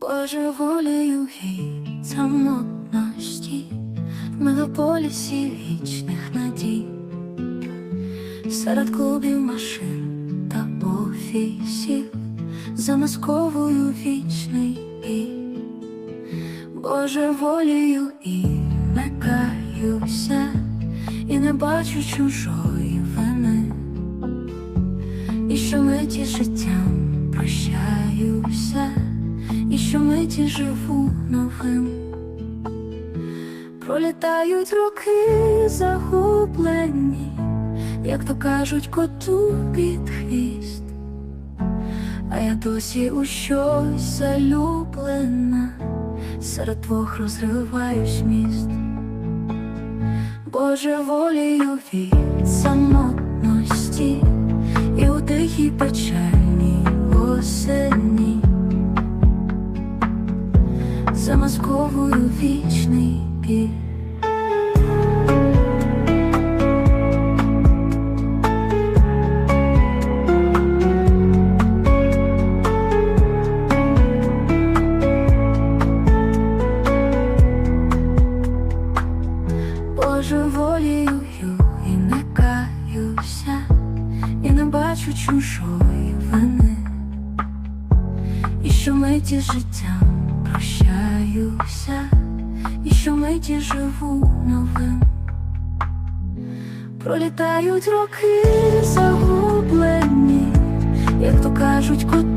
Боже волею від самотності, в мегаполісі вічних надій, серед клубів машин та офісів, замасковую вічний біль. Боже волею і не каюся, і не бачу чужої вини, і що миті життям прощаюся, і що миті живу новим. Пролітають роки загублені, як то кажуть, коту під хвіст, а я досі у щось залюблена, серед двох розриваюсь міст. Боже волею від самотності замасковую вічний біль. Боже і не каюся, і не бачу чужої вини, і що миті життям прощаюся, і що миті живу новим. Пролітають роки загублені, як то кажуть, коту